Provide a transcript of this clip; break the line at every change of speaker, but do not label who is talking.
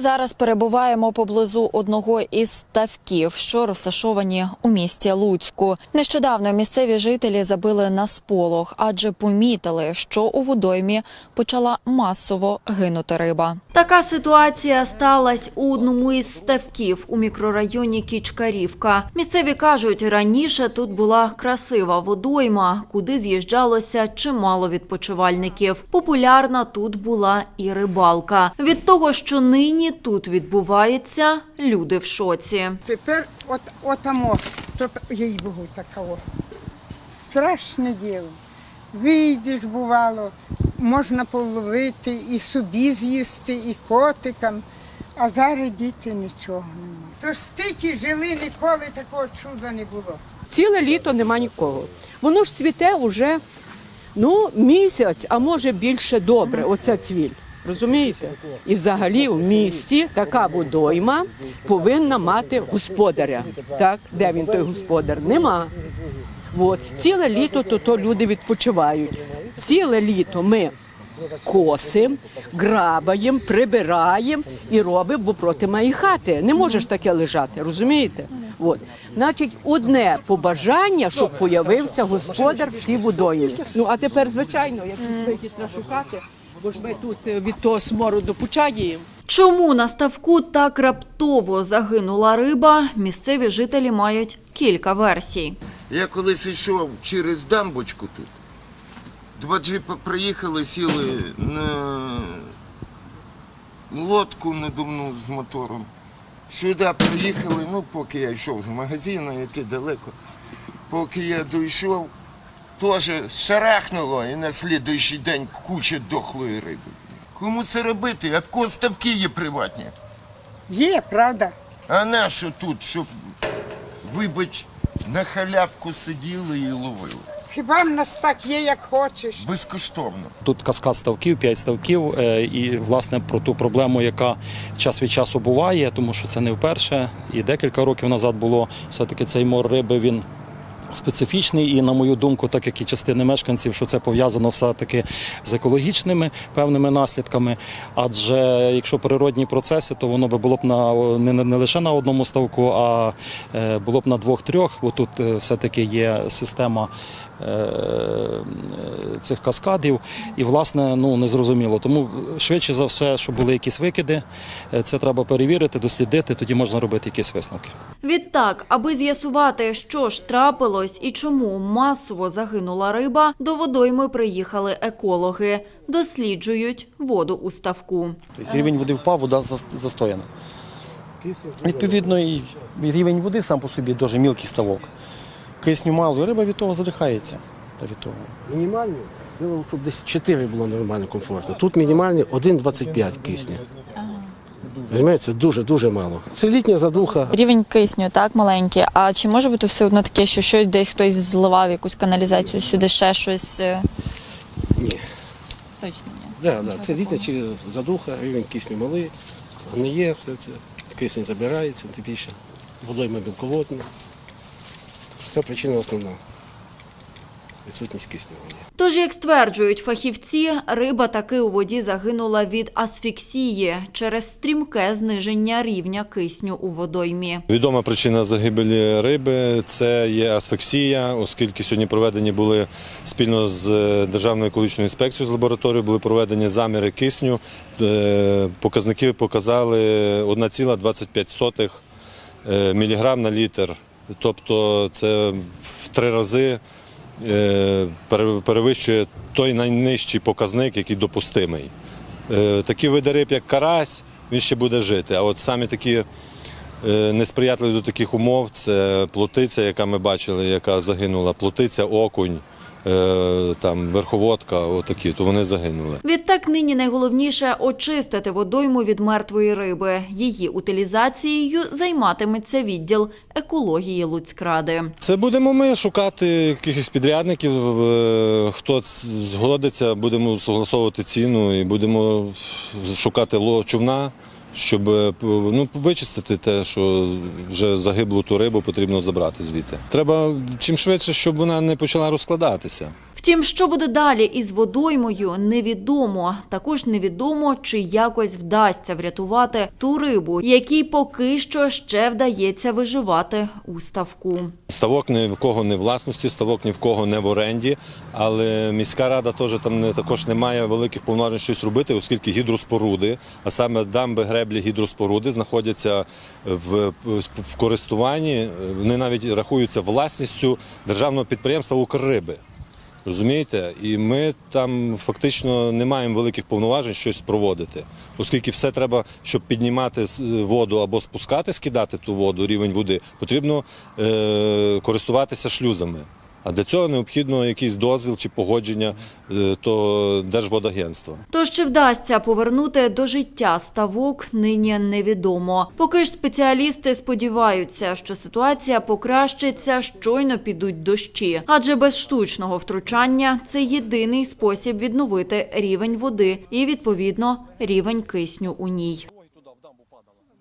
Зараз перебуваємо поблизу одного із ставків, що розташовані у місті Луцьку. Нещодавно місцеві жителі забили на сполох, адже помітили, що у водоймі почала масово гинути риба. Така ситуація сталася у одному із ставків у мікрорайоні Кічкарівка. Місцеві кажуть, раніше тут була красива водойма, куди з'їжджалося чимало відпочивальників. Популярна тут була і рибалка. Від того, що нині тут відбувається, люди в шоці.
Тепер от, отамо, їй Богу такого. Страшне діло. Вийдеш, бувало, можна половити і собі з'їсти, і котикам, а зараз діти нічого немає. Тож стільки жили, ніколи такого чуда не було.
Ціле літо нема нікого. Воно ж цвіте уже ну, місяць, а може більше добре, оця цвіль. Розумієте? І взагалі в місті така водойма повинна мати господаря. Так? Де він той господар? Нема. От. Ціле літо то, то люди відпочивають. Ціле літо ми косимо, грабаємо, прибираємо і робимо, бо проти моєї хати. Не можеш таке лежати, розумієте? От. Значить, одне побажання, щоб появився господар в цій водоймі. Ну а тепер, звичайно, як треба шукати, бо ж ми тут е, від того смороду почаємо.
Чому на ставку так раптово загинула риба? Місцеві жителі мають кілька версій.
Я колись йшов через дамбочку тут. Два приїхали, сіли на лодку надувну з мотором. Сюди приїхали, ну поки я йшов з магазину, йти далеко. Поки я дійшов, теж шарахнуло і на слідуючий день куча дохлої риби. Кому це робити? А в кого ставки є приватні?
Є, правда?
А нащо тут, щоб, вибач, на халявку сиділи і ловили?
Хіба в нас так є, як хочеш?
Безкоштовно.
Тут каскад ставків, п'ять ставків, е, і власне про ту проблему, яка час від часу буває, тому що це не вперше. І декілька років назад було все-таки цей мор риби. Він специфічний, і на мою думку, так як і частини мешканців, що це пов'язано все-таки з екологічними певними наслідками. Адже якщо природні процеси, то воно би було б на не, не- не лише на одному ставку, а е, було б на двох-трьох, бо тут е, все-таки є система. Е, Цих каскадів, і власне ну не зрозуміло. Тому швидше за все, що були якісь викиди, е, це треба перевірити, дослідити. Тоді можна робити якісь висновки.
Відтак, аби з'ясувати, що ж трапилось і чому масово загинула риба, до водойми приїхали екологи. Досліджують воду у ставку.
Тобто рівень води впав, вода застояна. Відповідно, і рівень води сам по собі дуже мілкий ставок. Кисню мало, і риба від того задихається. Та від того.
Мінімальний, було, щоб десь 4 було нормально, комфортно. Тут мінімальний 1,25 кисня. Розумієте, дуже-дуже мало. Це літня задуха.
Рівень кисню так маленький. А чи може бути все одно таке, що щось десь хтось зливав якусь каналізацію сюди, ще щось? е?
Ні.
Точно ні.
Да, да, це літня чи задуха, рівень кисню малий, гниє, все це, кисень забирається, тим більше водойма білководна. Це причина основна. Відсутність кисню.
Тож, як стверджують фахівці, риба таки у воді загинула від асфіксії через стрімке зниження рівня кисню у водоймі.
Відома причина загибелі риби це є асфіксія, оскільки сьогодні проведені були спільно з Державною екологічною інспекцією з лабораторією, були проведені заміри кисню. Е, Показники показали 1,25 е, міліграм на літр. Тобто це в три рази е, перевищує той найнижчий показник, який допустимий. Е, Такі види риб, як карась, він ще буде жити. А от самі такі е, несприятливі до таких умов це плотиця, яка ми бачили, яка загинула, плотиця, окунь, там, верховодка, отакі, то вони загинули.
Відтак нині найголовніше очистити водойму від мертвої риби. Її утилізацією займатиметься відділ екології Луцькради.
Це будемо ми шукати якихось підрядників, е, хто згодиться, будемо согласовувати ціну і будемо шукати човна, щоб е, ну, вичистити те, що вже загиблу ту рибу потрібно забрати звідти. Треба чим швидше, щоб вона не почала розкладатися.
Втім, що буде далі із водоймою, невідомо. Також невідомо, чи якось вдасться врятувати ту рибу, якій поки що ще вдається виживати у ставку.
Ставок ні в кого не власності, ставок ні в кого не в оренді, але міська рада теж там не, також не має великих повноважень щось робити, оскільки гідроспоруди, а саме дамби греблі гідроспоруди знаходяться в, в користуванні, вони навіть рахуються власністю державного підприємства Укрриби. Розумієте? І ми там фактично не маємо великих повноважень щось проводити, оскільки все треба, щоб піднімати воду або спускати, скидати ту воду, рівень води, потрібно е- користуватися шлюзами. А для цього необхідно якийсь дозвіл чи погодження е- то Держводагентства.
Тож чи вдасться повернути до життя ставок, нині невідомо. Поки ж спеціалісти сподіваються, що ситуація покращиться, щойно підуть дощі, адже без штучного втручання це єдиний спосіб відновити рівень води і відповідно рівень кисню у ній.